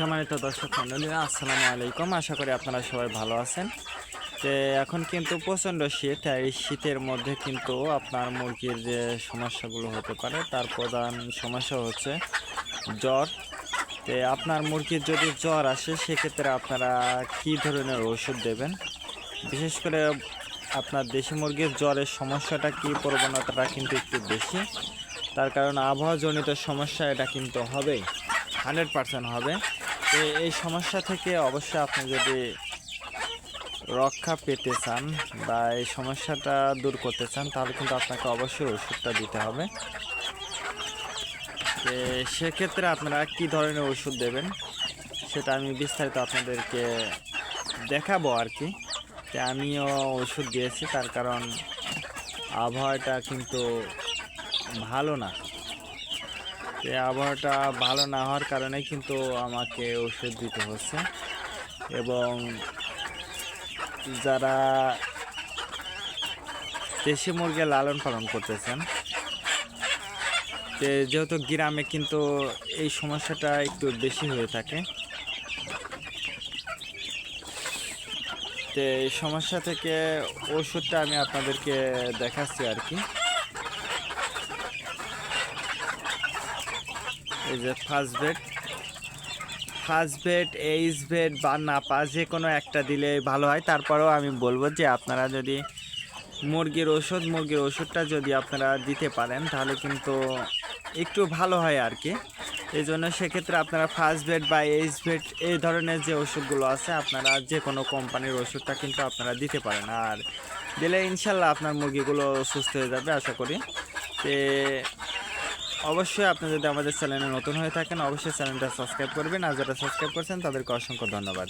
সম্মানিত দর্শক মন্ডলী আসসালামু আলাইকুম। আশা করি আপনারা সবাই ভালো আছেন। যে এখন কিন্তু প্রচণ্ড শীত এই শীতের মধ্যে কিন্তু আপনার মুরগির যে সমস্যাগুলো হতে পারে, তার প্রধান সমস্যা হচ্ছে জ্বর। তো আপনার মুরগির যদি জ্বর আসে, সেক্ষেত্রে আপনারা কী ধরনের ওষুধ দেবেন? বিশেষ করে আপনার দেশি মুরগির জ্বরের সমস্যাটা কি, প্রবণতাটা কিন্তু একটু বেশি। তার কারণ আবহাওয়াজনিত সমস্যা এটা কিন্তু হবেই, হান্ড্রেড পার্সেন্ট হবে। এই সমস্যা থেকে অবশ্যই আপনি যদি রক্ষা পেতে চান বা এই সমস্যাটা দূর করতে চান, তাহলে কিন্তু আপনাকে অবশ্যই ওষুধটা দিতে হবে। সেক্ষেত্রে আপনারা কি ধরনের ওষুধ দেবেন সেটা আমি বিস্তারিত আপনাদেরকে দেখাবো আর কি। আমিও ওষুধ দিয়েছি, তার কারণ আবহাওয়াটা কিন্তু ভালো না। এই আবহাওয়াটা ভালো না হওয়ার কারণে কিন্তু আমাকে ওষুধ দিতে হচ্ছে। এবং যারা দেশি মুরগি লালন পালন করতেছেন যেহেতু গ্রামে কিন্তু এই সমস্যাটা একটু বেশি হয়ে থাকে, তো এই সমস্যা থেকে ওষুধটা আমি আপনাদেরকে দেখাচ্ছি আর কি। এই যে first bed first bed H bed বা নাপা যে কোনো একটা দিলে ভালো হয়। তারপরেও আমি বলব যে আপনারা যদি মুরগির ওষুধ, মুরগির ওষুধটা যদি আপনারা দিতে পারেন, তাহলে কিন্তু একটু ভালো হয় আর কি এই জন্য সেক্ষেত্রে আপনারা ফার্স্ট বেড বা এইচ বেড এই ধরনের যে ওষুধগুলো আছে, আপনারা যে কোনো কোম্পানির ওষুধটা কিন্তু আপনারা দিতে পারেন। আর দিলে ইনশাল্লাহ আপনার মুরগিগুলো সুস্থ হয়ে যাবে, আশা করি। তে অবশ্যই আপনি যদি আমাদের চ্যানেলে নতুন হয়ে থাকেন, অবশ্যই চ্যানেলটা সাবস্ক্রাইব করবেন। আর যারা সাবস্ক্রাইব করছেন, তাদেরকে অসংখ্য ধন্যবাদ।